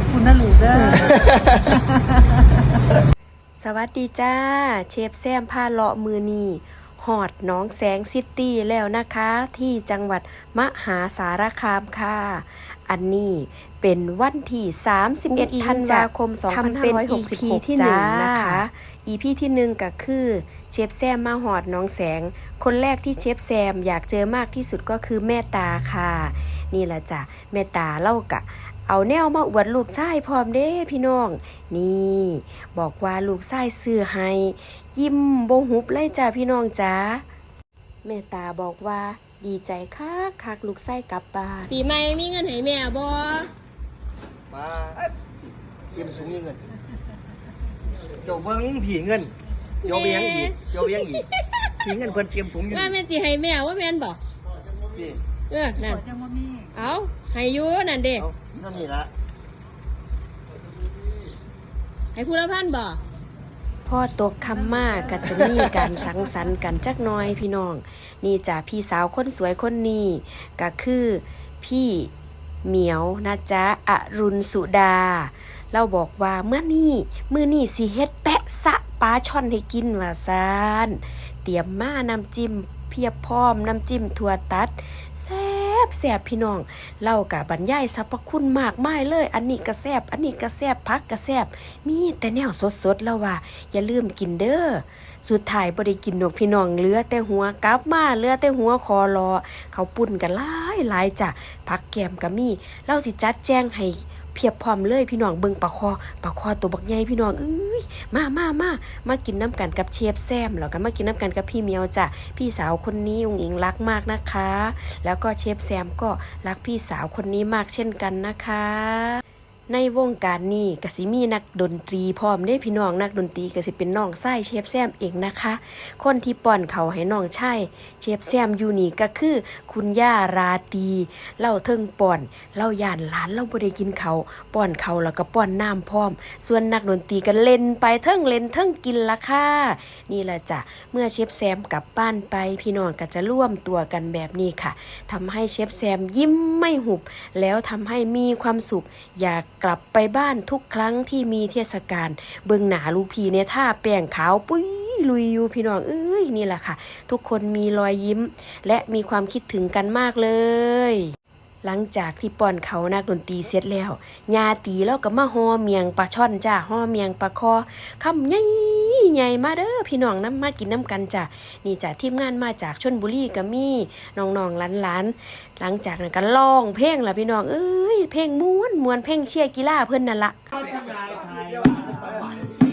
อบคุณนะลูกเด้อสวัสดีจ้า เชฟแซมพาเลาะมือนีหอดหน้องแสงซิตี้แล้วนะคะ ที่จังหวัดมหาสารคามค่ะ อันนี้เป็นวันที่ 31 ธันวาคมทำเป็น EP 2566ที่หนึ่งจ้านะคะ EP ที่หนึ่งก็คือเชฟแซมมาหอดหน้องแสง คนแรกที่เชฟแซมอยากเจอมากที่สุดก็คือแม่ตาค่ะ นี่แหละจ้ะแม่ตาเล่ากะ เอาแนวมาอวดลูกชายพร้อมเด้พี่น้อง นี่ บอกว่าลูกชายซื้อให้ ยิ้มบงหุบเลยจ้าพี่น้องจ้าแม่ตาบอกว่าดีใจคักคักลูกชายกลับบ้าน ปีใหม่มีเงินให้แม่บ่มาเตรียมถุงเงินโจเบิ้งผีเงินโจเบียงอีกโจเบียงอีกผีเงินเพิ่นเตรียมถุงอยู่ว่าแม่นสิให้แม่ว่าแม่นบ่นี่ เออนั่นจังว่ามีเอาให้อยู่นั่นเด้เอานั่นนี่ละให้ผู้ละพันบ่พ่อตกคำมากก็จะมีการสังสรรค์กันจักหน้อยพี่น้อง นี่จ้ะพี่สาวคนสวยคนนี้ก็คือพี่เหมียวนะจ๊ะอรุณสุดา เราบอกว่าเมื่อนี่มือนี่สิเฮ็ดแปะสะปลาช่อนให้กินว่าซานเตรียมมาน้ำจิ้มเพียบพร้อมน้ำจิ้มถั่วตัดแซ่บแซ่บพี่น้องเล่ากับบรรยายสรรพคุณมากมายเลย อันนี้ก็แซบอันนี้ก็แซบพักก็แซบมีแต่แนวสดๆแล้วว่า อย่าลืมกินเด้อสุดท้ายบ่ได้กินดอกพี่น้องเหลือแต่หัวกลับมาเหลือแต่หัวคอรอเขาปุ่นกันหลายหลายจ้ะพักแกมก็มีเราสิจัดแจ้งให้ พียบพร้อมเลยพี่น้องเบิ่งปลาคอปลาคอตัวบักใหญ่พี่น้องเอ้ยมามามามากินน้ำกันกับเชฟแซมแล้วก็มากินน้ำกันกับพี่เมียวจ้ะพี่สาวคนนี้องอิงรักมากนะคะ แล้วก็เชฟแซมก็รักพี่สาวคนนี้มากเช่นกันนะคะ ในวงการนี้กสิมีนักดนตรีพร้อมได้พี่น้องนักดนตรีกสิเป็นน้องไส้เชฟแซมเองนะคะ คนที่ป้อนเขาให้น้องชายเชฟแซมอยู่นี่ก็คือ คุณย่าราตีเล่าเทิงป้อนเล่าย่านหลานเล่าบ่ได้กินเขาป้อนเขาแล้วก็ป้อนน้ำพร้อม ส่วนนักดนตรีก็เล่นไปเทิงเล่นเทิงกินละค่ะนี่แหละจ้ะเมื่อเชฟแซมกลับบ้านไปพี่น้องก็จะร่วมตัวกันแบบนี้ค่ะทำให้เชฟแซมยิ้มไม่หุบ แล้วทำให้มีความสุขอยากกลับไปบ้านทุกครั้งที่มีเทศกาลเบิ่งหนาลูกพีเนี่ยท่าแป้งขาวปุ้ยลุยอยู่พี่น้องเอ้ยนี่แหละค่ะ ทุกคนมีรอยยิ้ม และมีความคิดถึงกันมากเลย หลังจากที่ป้อนเขานักดนตรีเสร็จแล้วญาตีแล้วก็มาห่อเมียงปลาช่อนจ้าห่อเมียงปลาคอคำใหญ่ใหญ่มาเด้อพี่น้องน้ำมากินน้ำกันจ้ะนี่จ้ะทีมงานมาจากชนบุรีก็มีน้องๆหลานๆหลังจากนั้นก็ร้องเพลงละพี่น้องเอ้ยเพลงม้วนมวนเพลงเชียร์กีฬาเพิ่อนนั่นละถ่าย